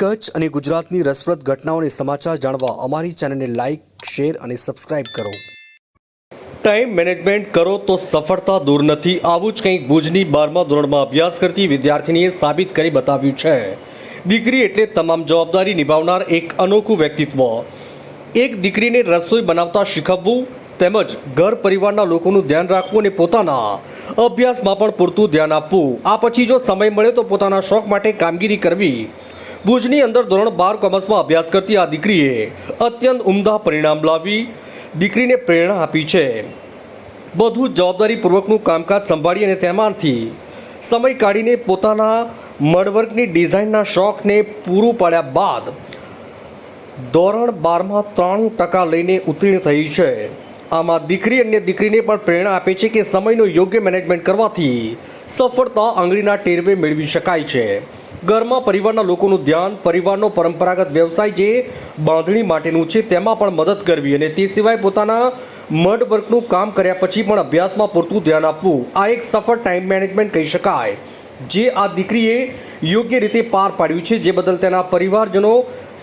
કચ્છ અને ગુજરાતની રસપ્રદ ઘટનાઓને સમાચાર જાણવા અમારી ચેનલને લાઇક શેર અને સબસ્ક્રાઇબ કરો. ટાઈમ મેનેજમેન્ટ કરો તો સફળતા દૂર નથી. આવું જ કંઈક ભુજની બારમા ધોરણમાં અભ્યાસ કરતી વિદ્યાર્થીનીએ સાબિત કરી બતાવ્યું છે. દીકરી એટલે તમામ જવાબદારી નિભાવનાર એક અનોખું વ્યક્તિત્વ. એક દીકરીને રસોઈ બનાવતા શીખવવું તેમજ ઘર પરિવારના લોકોનું ધ્યાન રાખવું અને પોતાના અભ્યાસમાં પણ પૂરતું ધ્યાન આપવું. આ પછી જો સમય મળે તો પોતાના શોખ માટે કામગીરી કરવી. ભુજની અંદર ધોરણ બાર કોમર્સમાં અભ્યાસ કરતી આ દીકરીએ અત્યંત ઉમદા પરિણામ લાવી દીકરીને પ્રેરણા આપી છે. બધું જવાબદારીપૂર્વકનું કામકાજ સંભાળી અને તેમાંથી સમય કાઢીને પોતાના મડવર્કની ડિઝાઇનના શોખને પૂરું પાડ્યા બાદ ધોરણ બારમાં ત્રણ ટકા લઈને ઉત્તીર્ણ થઈ છે. આમાં દીકરી અને દીકરીને પણ પ્રેરણા આપે છે કે સમયનું યોગ્ય મેનેજમેન્ટ કરવાથી સફળતા આંગળીના ટેરવે મેળવી શકાય છે. ઘરમાં પરિવારના લોકોનું ધ્યાન, પરિવારનો પરંપરાગત વ્યવસાય જે બાંધણી માટેનું છે તેમાં પણ મદદ કરવી અને તે સિવાય પોતાના મડ વર્કનું કામ કર્યા પછી પણ અભ્યાસમાં પૂરતું ધ્યાન આપવું. આ એક સફળ ટાઈમ મેનેજમેન્ટ કહી શકાય, જે આ દીકરીએ યોગ્ય રીતે પાર પાડ્યું છે, જે બદલ તેના પરિવારજનો,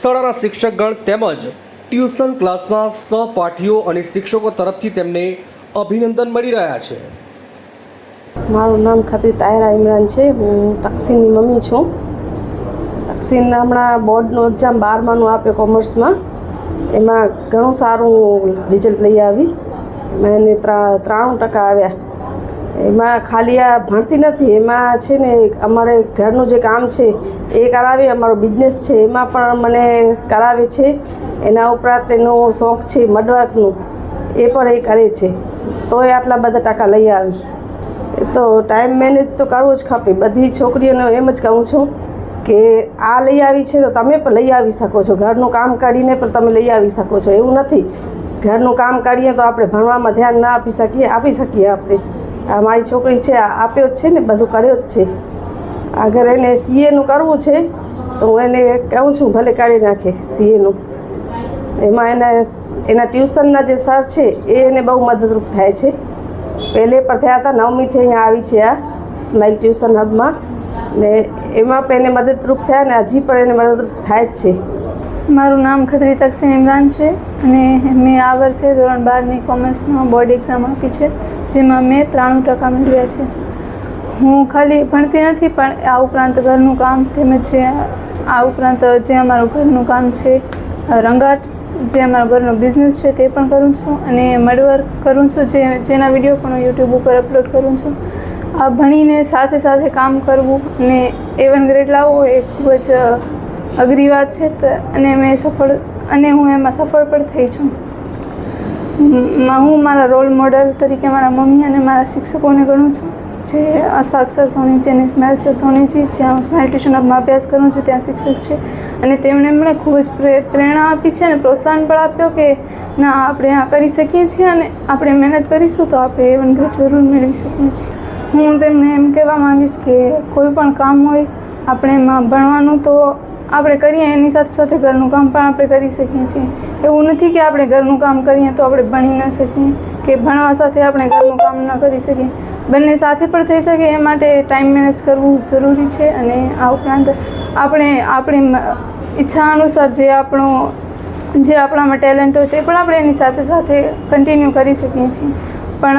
શાળાના શિક્ષકગણ તેમજ ટ્યુશન ક્લાસના સહપાઠીઓ અને શિક્ષકો તરફથી તેમને અભિનંદન મળી રહ્યા છે. મારું નામ ખાતી તાયરા ઇમરાન છે. હું તકસીનની મમ્મી છું. તકસીન હમણાં બોર્ડનું એક્ઝામ બારમાનું આપ્યો કોમર્સમાં. એમાં ઘણું સારું રિઝલ્ટ લઈ આવી. મેં એને ત્રા, ત્રાણું ટકા આવ્યા. એમાં ખાલી આ ભણતી નથી. એમાં છે ને અમારે ઘરનું જે કામ છે, એ કરાવે. અમારો બિઝનેસ છે. એમાં પણ મને કરાવે છે. એના ઉપરાંત એનો શોખ છે મડવર્કનું એ પણ એ કરે છે. તોય આટલા બધા ટકા લઈ આવી. તો ટાઈમ મેનેજ તો કરવો જ ખપે. બધી છોકરીઓને એમ જ કહું છું કે આ લઈ આવી છે તો તમે પણ લઈ આવી શકો છો. ઘરનું કામ કાઢીને પણ તમે લઈ આવી શકો છો. એવું નથી. ઘરનું કામ કાઢીએ તો આપણે ભણવામાં ધ્યાન ના આપી શકીએ આપી શકીએ આપણે. મારી છોકરી છે આપ્યો જ છે ને, બધું કર્યો જ છે. અગર એને સીએનું કરવું છે તો હું એને કહું છું, ભલે કાઢી નાખે સીએનું એમાં એના એના ટ્યુશનના જે સર છે, એ એને બહુ મદદરૂપ થાય છે. પહેલે પણ થયા હતા નવમીથી અહીંયા આવી છે આ સ્માઇલ ટ્યુશન હબમાં. ને એમાં પણ એને મદદરૂપ થયા ને હજી પણ એને મદદરૂપ થાય જ છે. મારું નામ ખત્રી તકસીમ ઇમરાન છે અને મેં આ વર્ષે ધોરણ બારની કોમર્સમાં બોર્ડ એક્ઝામ આપી છે, જેમાં મેં ત્રાણું ટકા મેળવ્યા છે. હું ખાલી ભણતી નથી, પણ આ ઉપરાંત ઘરનું કામ તેમજ જે આ ઉપરાંત જે અમારું ઘરનું કામ છે, રંગાટ જે અમારા ઘરનો બિઝનેસ છે તે પણ કરું છું અને મડવર્ક કરું છું જે, જેના વીડિયો પણ હું યુટ્યુબ ઉપર અપલોડ કરું છું. આ ભણીને સાથે સાથે કામ કરવું અને એવન ગ્રેડ લાવવો એ ખૂબ જ અઘરી વાત છે અને મેં સફળ, અને હું એમાં સફળ પણ થઈ છું. હું મારા રોલ મોડલ તરીકે મારા મમ્મી અને મારા શિક્ષકોને ગણું છું. જે અશફાક સર સોની છે અને ઇસ્માઇલ સર સોની છે, જ્યાં હું સ્માઇલ ટ્યુશન હબમાં અભ્યાસ કરું છું, ત્યાં શિક્ષક છે. અને તેમણે મને ખૂબ જ પ્રે- પ્રેરણા આપી છે અને પ્રોત્સાહન પણ આપ્યો કે, ના, આપણે આ કરી શકીએ છીએ અને આપણે મહેનત કરીશું તો આપણે એ વન જરૂર મેળવી શકીએ છીએ. હું તેમને એમ કહેવા માંગીશ કે, કોઈ પણ કામ હોય, આપણે એમાં ભણવાનું તો આપણે કરીએ, એની સાથે સાથે ઘરનું કામ પણ આપણે કરી શકીએ છીએ. એવું નથી કે આપણે ઘરનું કામ કરીએ તો આપણે ભણી ન શકીએ, કે ભણવા સાથે આપણે ઘરનું કામ ન કરી શકીએ. બંને સાથે પણ થઈ શકે એ માટે ટાઈમ મેનેજ કરવું જરૂરી છે અને આ ઉપરાંત આપણે આપણી ઈચ્છા અનુસાર જે આપણો, જે આપણામાં ટેલેન્ટ હોય તે પણ આપણે એની સાથે સાથે કન્ટિન્યુ કરી શકીએ છીએ. પણ,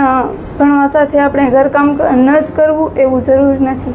ભણવા સાથે આપણે ઘરકામ ન જ કરવું એવું જરૂરી નથી.